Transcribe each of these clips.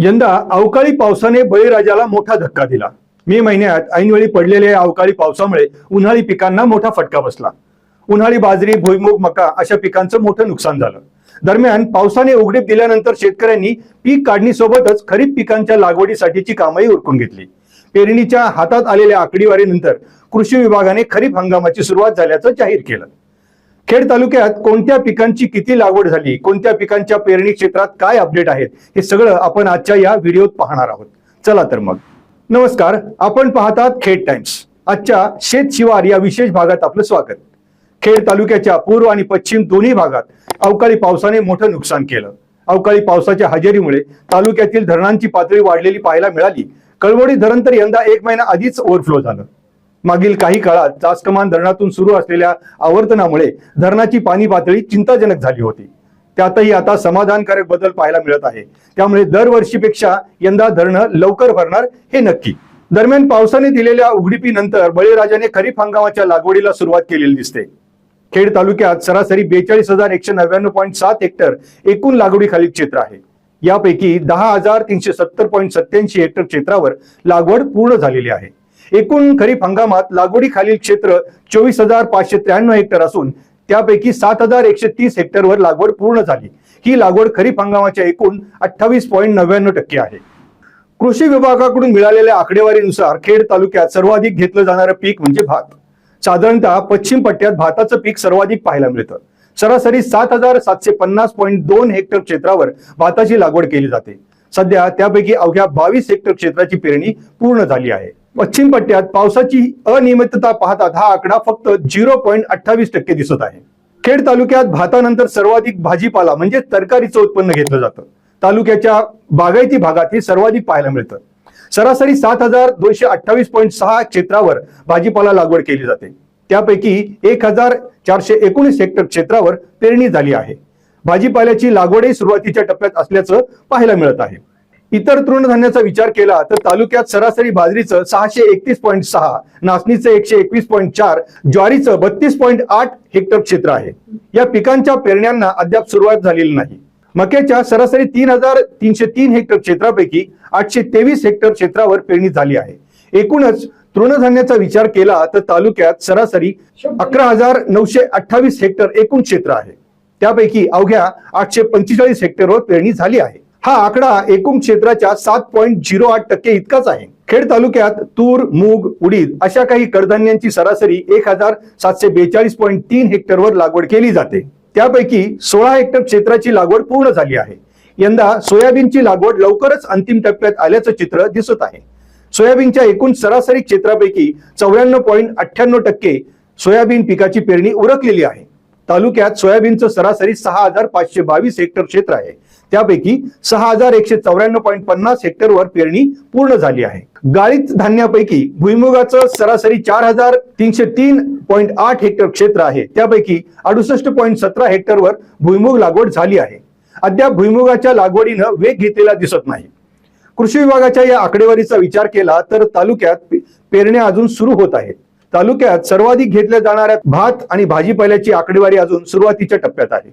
यंदा अवकाळी पावसाने बळीराजाला मोठा धक्का दिला. मे महिन्यात ऐनवेळी पडलेल्या अवकाळी पावसामुळे उन्हाळी पिकांना मोठा फटका बसला. उन्हाळी बाजरी भुईमुग मका अशा पिकांचं मोठं नुकसान झालं. दरम्यान पावसाने उघडीप दिल्यानंतर शेतकऱ्यांनी पीक काढणीसोबतच खरीप पिकांच्या लागवडीसाठीची कामही उरकून घेतली. पेरणीच्या हातात आलेल्या आकडेवारीनंतर कृषी विभागाने खरीप हंगामाची सुरुवात झाल्याचं जाहीर केलं. खेड तालुक्यात कोणत्या पिकांची किती लागवड झाली? कोणत्या पिकांच्या पेरणी क्षेत्रात काय अपडेट आहेत? हे सगळं आपण आजच्या या व्हिडिओत पाहणार आहोत. चला तर मग. नमस्कार आपण पाहतात खेड टाइम्स. आजच्या शेत शिवार या विशेष भागात आपलं स्वागत. खेड तालुक्याच्या पूर्व आणि पश्चिम दोन्ही भागात अवकाळी पावसाने मोठं नुकसान केलं. अवकाळी पावसाच्या हजेरीमुळे तालुक्यातील धरणांची पातळी वाढलेली पाहायला मिळाली. कळवडी धरण तर यंदा एक महिना आधीच ओव्हरफ्लो झालं. मागील काही काळात जास्कमान धरणातून सुरू असलेल्या आवर्तनामुळे धरणाची पाणी पातळी चिंताजनक झाली होती. त्यातही आता समाधानकारक बदल पाहायला मिळत आहे. त्यामुळे दरवर्षीपेक्षा यंदा धरणं लवकर भरणार हे नक्की. दरम्यान पावसाने दिलेल्या उघडीपीनंतर बळीराजाने खरीप हंगामाच्या लागवडीला सुरुवात केलेली दिसते. खेड तालुक्यात सरासरी बेचाळीस हजार एकशे नव्याण्णव पॉईंट सात हेक्टर एकूण लागवडीखाली क्षेत्र आहे. यापैकी दहा हजार तीनशे सत्तर पॉईंट सत्याऐंशी हेक्टर क्षेत्रावर लागवड पूर्ण झालेली आहे. एकूण खरीप हंगामात लागवडीखालील क्षेत्र चोवीस हजार पाचशे त्र्याण्णव हेक्टर असून त्यापैकी सात हजार एकशे तीस हेक्टरवर लागवड पूर्ण झाली. ही लागवड खरीप हंगामाच्या एकूण अठ्ठावीस पॉईंट नव्याण्णव टक्के आहे. कृषी विभागाकडून मिळालेल्या आकडेवारीनुसार खेड तालुक्यात सर्वाधिक घेतलं जाणारं पीक म्हणजे भात. साधारणतः पश्चिम पट्ट्यात भाताचं पीक सर्वाधिक पाहायला मिळतं. सरासरी सात हजार सातशे पन्नास पॉईंट दोन हेक्टर क्षेत्रावर भाताची लागवड केली जाते. सध्या त्यापैकी अवघ्या बावीस हेक्टर क्षेत्राची पेरणी पूर्ण झाली आहे. पश्चिम पट्ट्यात पावसाची अनियमितता पाहतात हा आकडा फक्त झिरो पॉईंट अठ्ठावीस टक्के दिसत आहे. खेड तालुक्यात भातानंतर सर्वाधिक भाजीपाला म्हणजे तरकारीचं उत्पन्न घेतलं जातं. तालुक्याच्या बागायती भागात हे सर्वाधिक पाहायला मिळतं. सरासरी सात हजार दोनशे अठ्ठावीस पॉईंट सहा क्षेत्रावर भाजीपाला लागवड केली जाते. त्यापैकी एक हजार चारशे एकोणीस हेक्टर क्षेत्रावर पेरणी झाली आहे. भाजीपाल्याची लागवडही सुरुवातीच्या टप्प्यात असल्याचं पाहायला मिळत आहे. इतर तृणधान्याचा विचार केला तर तालुक्यात सरासरी बाजरीचं सहाशे एकतीस पॉईंट सहा नाचणीचं एकशे एकवीस पॉईंट चार ज्वारीचं बत्तीस पॉईंट आठ हेक्टर क्षेत्र आहे. या पिकांच्या पेरण्यांना अद्याप सुरुवात झालेली नाही. मक्याच्या सरासरी तीन हजार तीनशे तीन हेक्टर क्षेत्रापैकी आठशे तेवीस हेक्टर क्षेत्रावर पेरणी झाली आहे. एकूणच तृणधान्याचा विचार केला तर तालुक्यात सरासरी अकरा हजार नऊशे अठ्ठावीस हेक्टर एकूण क्षेत्र आहे. त्यापैकी अवघ्या आठशे पंचेचाळीस हेक्टरवर पेरणी झाली आहे. हा आकडा एकूण क्षेत्राच्या सात पॉईंट झिरो आठ टक्के इतकाच आहे. खेड तालुक्यात तूर मूग उडीद अशा काही कडधान्यांची सरासरी एक हजार सातशे बेचाळीस पॉईंट तीन हेक्टरवर लागवड केली जाते. त्यापैकी सोळा हेक्टर क्षेत्राची लागवड पूर्ण झाली आहे. यंदा सोयाबीनची लागवड लवकरच अंतिम टप्प्यात आल्याचं चित्र दिसत आहे. सोयाबीनच्या एकूण सरासरी क्षेत्रापैकी चौऱ्याण्णव पॉईंट अठ्ठ्याण्णव टक्के सोयाबीन पिकाची पेरणी उरकलेली आहे. तालुक्यात सोयाबीनचं सरासरी सहा हजार पाचशे बावीस हेक्टर क्षेत्र आहे. त्यापैकी सहा हजार एकशे चौऱ्याण्णव पॉईंट पन्नास हेक्टरवर पेरणी पूर्ण झाली आहे. गाळीत धान्यापैकी भुईमुगाचं सरासरी चार हजार तीनशे तीन पॉईंट आठ हेक्टर क्षेत्र आहे. त्यापैकी अडुसष्ट पॉईंट सतरा हेक्टरवर भुईमुग लागवड झाली आहे. अद्याप भुईमुगाच्या लागवडीनं वेग घेतलेला दिसत नाही. कृषी विभागाच्या या आकडेवारीचा विचार केला तर तालुक्यात पेरण्या अजून सुरू होत आहेत. तालुक्यात सर्वाधिक घेतल्या जाणाऱ्या भात आणि भाजीपाल्याची आकडेवारी अजून सुरुवातीच्या टप्प्यात आहे.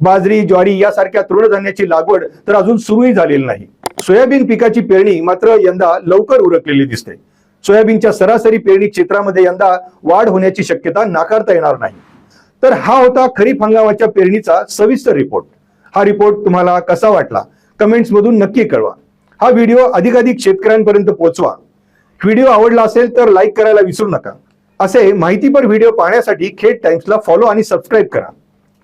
बाजरी ज्वारी यासारख्या तृणधान्याची लागवड तर अजून सुरूही झालेली नाही. सोयाबीन पिकाची पेरणी मात्र यंदा लवकर उरकलेली दिसते. सोयाबीनच्या सरासरी पेरणी क्षेत्रामध्ये यंदा वाढ होण्याची शक्यता नाकारता येणार नाही. तर हा होता खरीप हंगामाच्या पेरणीचा सविस्तर रिपोर्ट. हा रिपोर्ट तुम्हाला कसा वाटला? कमेंट्स मधून नक्की कळवा. हा व्हिडिओ अधिकाधिक शेतकऱ्यांपर्यंत पोहोचवा. व्हिडिओ आवडला असेल तर लाईक करायला विसरू नका. असे माहितीपर व्हिडिओ पाहण्यासाठी खेड टाइम्सला फॉलो आणि सबस्क्राईब करा.